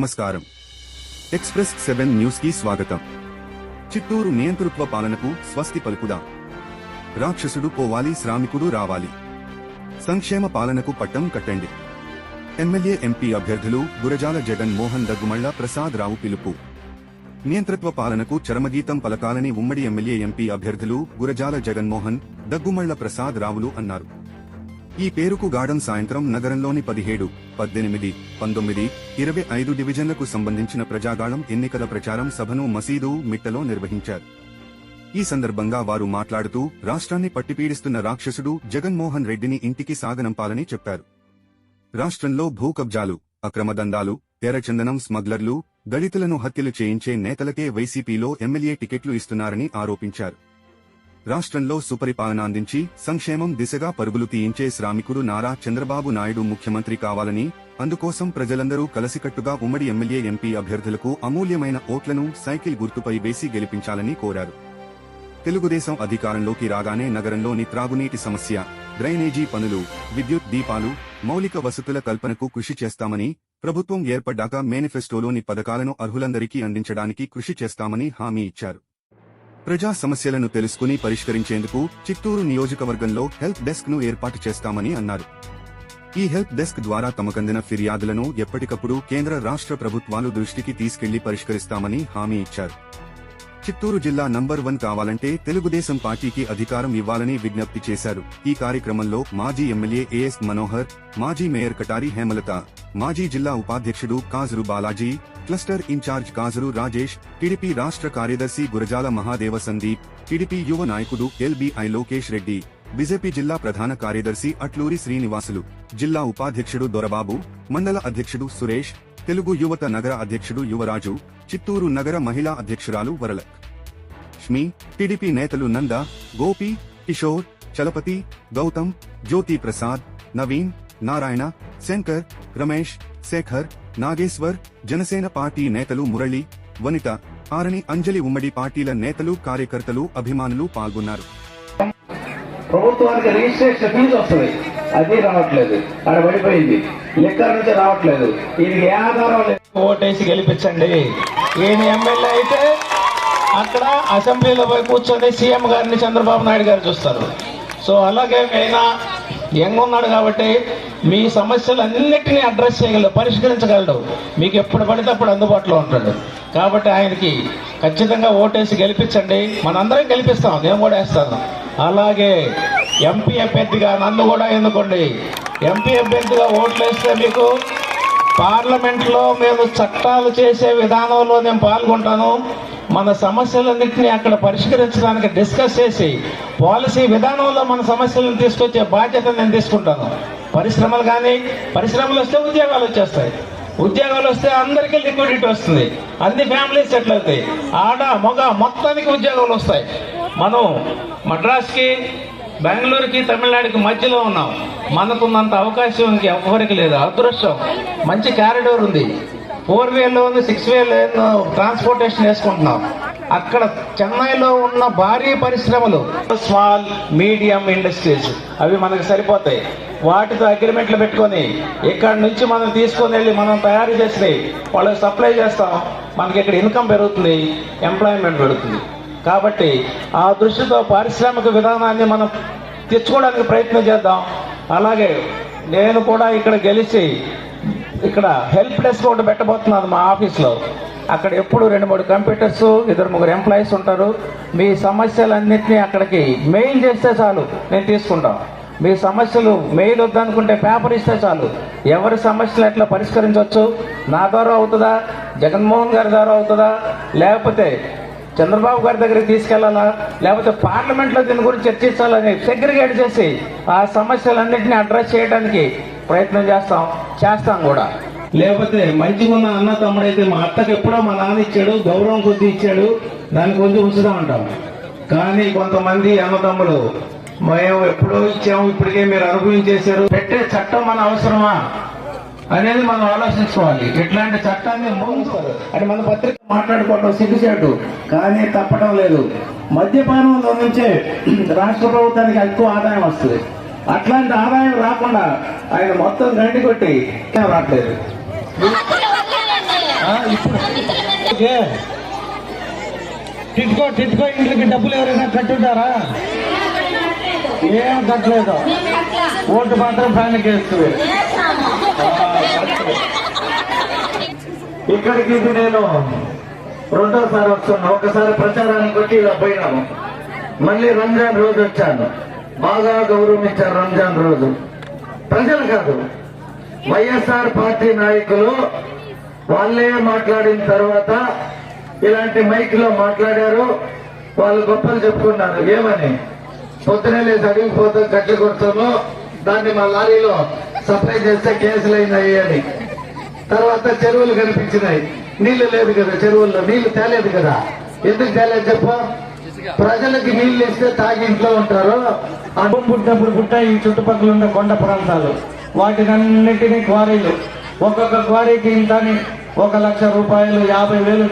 నమస్కారం. Express seven న్యూస్కి స్వాగతం. చిత్తూరు నియంతృత్వ పాలనకు స్వస్తి పలుకుదా? రాక్షసుడు పోవాలి శ్రామికుడు రావాలి. సంక్షేమ పాలనకు పట్టం కట్టండి. ఎమ్మెల్యే ఎంపీ అభ్యర్థులు గురజాల జగన్ మోహన్ దగ్గుమళ్ళ ప్రసాద్ రావు పిలుపు. నియంతృత్వ పాలనకు చరమగీతం పలకాలని ఉమ్మడి ఎమ్మెల్యే ఎంపీ అభ్యర్థులు గురజాల జగన్మోహన్ దగ్గుమళ్ళ ప్రసాద్ రావులు అన్నారు. ఈ పేరుకు గార్డెన్ సాయంత్రం నగరంలోని పదిహేడు పద్దెనిమిది పంతొమ్మిది ఇరవై ఐదు డివిజన్లకు సంబంధించిన ప్రజాగాళం ఎన్నికల ప్రచారం సభను మసీదు మిట్టలో నిర్వహించారు. ఈ సందర్భంగా వారు మాట్లాడుతూ రాష్ట్రాన్ని పట్టిపీడిస్తున్న రాక్షసుడు జగన్మోహన్ రెడ్డిని ఇంటికి సాగనంపాలని చెప్పారు. రాష్ట్రంలో భూ కబ్జాలు అక్రమ దందాలు ఎర్రచందనం స్మగ్లర్లు దళితులను హత్యలు చేయించే నేతలకే వైసీపీలో ఎమ్మెల్యే టికెట్లు ఇస్తున్నారని ఆరోపించారు. రాష్ట్రంలో సుపరిపాలనందించి సంక్షేమం దిశగా పరుగులు తీయించే శ్రామికుడు నారా చంద్రబాబు నాయుడు ముఖ్యమంత్రి కావాలని అందుకోసం ప్రజలందరూ కలసికట్టుగా ఉమ్మడి ఎమ్మెల్యే ఎంపీ అభ్యర్థులకు అమూల్యమైన ఓట్లను సైకిల్ గుర్తుపై వేసి గెలిపించాలని కోరారు. తెలుగుదేశం అధికారంలోకి రాగానే నగరంలోని త్రాగునీటి సమస్య డ్రైనేజీ పనులు విద్యుత్ దీపాలు మౌలిక వసతుల కల్పనకు కృషి చేస్తామని ప్రభుత్వం ఏర్పడ్డాక మేనిఫెస్టోలోని పథకాలను అర్హులందరికీ అందించడానికి కృషి చేస్తామని హామీ ఇచ్చారు. ప్రజా సమస్యలను తెలుసుకుని పరిష్కరించేందుకు చిత్తూరు నియోజకవర్గంలో హెల్ప్ డెస్క్ను ఏర్పాటు చేస్తామని అన్నారు. ఈ హెల్ప్ డెస్క్ ద్వారా తమకందిన ఫిర్యాదులను ఎప్పటికప్పుడు కేంద్ర రాష్ట్ర ప్రభుత్వాలు దృష్టికి తీసుకెళ్ళి పరిష్కరిస్తామని హామీ ఇచ్చారు. చిత్తూరు జిల్లా నంబర్ వన్ కావాలంటే తెలుగుదేశం పార్టీకి అధికారం ఇవ్వాలని విజ్ఞప్తి చేశారు. ఈ కార్యక్రమంలో మాజీ ఎమ్మెల్యే ఏఎస్ మనోహర్ మాజీ మేయర్ కటారి హేమలత మాజీ జిల్లా ఉపాధ్యక్షుడు Kajaru Balaji cluster incharge Kajaru Rajesh TDP రాష్ట్ర కార్యదర్శి గురజాల మహాదేవ సందీప్ టీడీపీ యువ నాయకుడు ఎల్బిఐ లోకేష్ రెడ్డి బీజేపీ జిల్లా ప్రధాన కార్యదర్శి అట్లూరి శ్రీనివాసులు జిల్లా ఉపాధ్యక్షుడు దొరబాబు మండల అధ్యక్షుడు సురేష్ తెలుగు యువత నగర అధ్యక్షుడు యువరాజు చిత్తూరు నగర మహిళా అధ్యక్షురాలు వరలక్. లక్ష్మి టీడీపీ నేతలు నంద గోపి కిషోర్ చలపతి గౌతమ్ జ్యోతి ప్రసాద్ నవీన్ నారాయణ శంకర్ రమేష్ శేఖర్ నాగేశ్వర్ జనసేన పార్టీ నేతలు మురళి వనిత ఆరణి అంజలి ఉమ్మడి పార్టీల నేతలు కార్యకర్తలు అభిమానులు పాల్గొన్నారు. ప్రభుత్వానికి రిజిస్ట్రేషన్ ఫీజు వస్తుంది అది రావట్లేదు. అక్కడ పడిపోయింది. లెక్కల నుంచి రావట్లేదు. ఇది ఏ ఆధారం లేదు. ఓటేసి గెలిపించండి. ఈయన ఎమ్మెల్యే అయితే అక్కడ అసెంబ్లీలో పోయి కూర్చొని సీఎం గారిని చంద్రబాబు నాయుడు గారు చూస్తారు. సో అలాగే అయినా యంగ్ ఉన్నాడు కాబట్టి మీ సమస్యలన్నిటినీ అడ్రస్ చేయగలడు పరిష్కరించగలడు. మీకు ఎప్పుడు పడితే అప్పుడు అందుబాటులో ఉంటాడు. కాబట్టి ఆయనకి ఖచ్చితంగా ఓటేసి గెలిపించండి. మనందరం గెలిపిస్తాం. నేను కూడా వేస్తాను అలాగే ఎంపీ అభ్యర్థిగా నన్ను కూడా ఎన్నుకోండి. ఎంపీ అభ్యర్థిగా ఓట్లు వేస్తే మీకు పార్లమెంట్లో మేము చట్టాలు చేసే విధానంలో నేను పాల్గొంటాను. మన సమస్యలన్నింటినీ అక్కడ పరిష్కరించడానికి డిస్కస్ చేసి పాలసీ విధానంలో మన సమస్యలను తీసుకొచ్చే బాధ్యత నేను తీసుకుంటాను. పరిశ్రమలు కానీ పరిశ్రమలు వస్తే ఉద్యోగాలు వచ్చేస్తాయి. ఉద్యోగాలు వస్తే అందరికీ లిక్విడిటీ వస్తుంది. అన్ని ఫ్యామిలీస్ సెటిల్ అవుతాయి. ఆడ మగ మొత్తానికి ఉద్యోగాలు వస్తాయి. మనం మద్రాస్కి బెంగళూరుకి తమిళనాడుకి మధ్యలో ఉన్నాం. మనకున్నంత అవకాశం ఇంకెవ్వరికి లేదు. అదృష్టం. మంచి కారిడోర్ ఉంది. ఫోర్ వేలో ఉంది సిక్స్ వేలో ట్రాన్స్పోర్టేషన్ వేసుకుంటున్నాం. అక్కడ చెన్నైలో ఉన్న భారీ పరిశ్రమలు. Small medium industries. అవి మనకు సరిపోతాయి. వాటితో అగ్రిమెంట్లు పెట్టుకొని ఇక్కడ నుంచి మనం తీసుకొని వెళ్ళి మనం తయారు చేసి వాళ్ళకి సప్లై చేస్తాం. మనకి ఇక్కడ ఇన్కమ్ పెరుగుతుంది ఎంప్లాయ్మెంట్ పెరుగుతుంది. కాబట్టి ఆ దృష్టితో పారిశ్రామిక విధానాన్ని మనం తెచ్చుకోవడానికి ప్రయత్నం చేద్దాం. అలాగే నేను కూడా ఇక్కడ గెలిచి ఇక్కడ హెల్ప్ డెస్క్ ఒకటి పెట్టబోతున్నాను మా ఆఫీస్లో. అక్కడ ఎప్పుడు రెండు మూడు కంప్యూటర్స్ ఇద్దరు ముగ్గురు ఎంప్లాయీస్ ఉంటారు. మీ సమస్యలన్నింటినీ అక్కడికి మెయిల్ చేస్తే చాలు నేను తీసుకుంటాం. మీ సమస్యలు మెయిల్ వద్దనుకుంటే పేపర్ ఇస్తే చాలు. ఎవరి సమస్యలు ఎట్లా పరిష్కరించవచ్చు నా ద్వారా అవుతుందా? జగన్మోహన్ గారి ద్వారా అవుతుందా? లేకపోతే చంద్రబాబు గారి దగ్గరికి తీసుకెళ్ళాలా లేకపోతే పార్లమెంట్లో దీని గురించి చర్చించాలని సెగ్రిగేట్ చేసి ఆ సమస్యలన్నింటినీ అడ్రస్ చేయడానికి ప్రయత్నం చేస్తాం చేస్తాం కూడా. లేకపోతే మంచిగా ఉన్న అన్న తమ్ముడైతే మా అత్తకి ఎప్పుడో మా నాన్న ఇచ్చాడు గౌరవం కొద్ది ఇచ్చాడు దాని కొంచెం ఉంచుతా ఉంటాం కానీ కొంతమంది అన్నదమ్ములు మేము ఎప్పుడో ఇచ్చాము ఇప్పటికే మీరు అనుభవించేశారు. పెట్టే చట్టం మన అవసరమా? అనేది మనం ఆలోచించుకోవాలి. ఇట్లాంటి చట్టాన్ని మోగిస్తారు అంటే మన పత్రిక మాట్లాడుకోవడం సిగ్గుచేటు. కానీ తప్పడం లేదు. మద్యపానంలో నుంచే రాష్ట్ర ప్రభుత్వానికి ఎక్కువ ఆదాయం వస్తుంది. అట్లాంటి ఆదాయం రాకుండా ఆయన మొత్తం గండి కొట్టి రావట్లేదు? టిట్కో టిట్కో ఇంట్లోకి డబ్బులు ఎవరైనా కట్టుంటారా? ఏం కట్టలేదు. ఓటు మాత్రం ఫ్యాన్కి వేస్తుంది. ఇక్కడికి ఇది నేను రెండోసారి వస్తున్నా. ఒకసారి ప్రచారానికి వచ్చి ఇలా పోయినాము. మళ్ళీ రంజాన్ రోజు వచ్చాను. బాగా గౌరవం ఇచ్చారు రంజాన్ రోజు. ప్రజలు కాదు వైఎస్ఆర్ పార్టీ నాయకులు వాళ్ళే మాట్లాడిన తర్వాత ఇలాంటి మైక్లో మాట్లాడారు. వాళ్ళు గొప్పలు చెప్పుకున్నారు. ఏమని? పొద్దునే లేచి అడిగిపోతాం గట్టి కొడతాము దాన్ని మా లారీలో సప్లై చేస్తే కేసులు అయినాయి అని. తర్వాత చెరువులు కనిపించినాయి. నీళ్ళు లేదు కదా చెరువుల్లో నీళ్ళు తేలేదు కదా. ఎందుకు తేలేదు చెప్పు? ప్రజలకి నీళ్ళు ఇస్తే తాగి ఇంట్లో ఉంటారు. అడ్డం పుట్టినప్పుడు పుట్ట ఈ చుట్టుపక్కల ఉన్న కొండ ప్రాంతాలు. వాటినన్నిటినీ క్వారీలు. ఒక్కొక్క క్వారీకి ఇంతని ఒక లక్ష రూపాయలు యాభై వేలు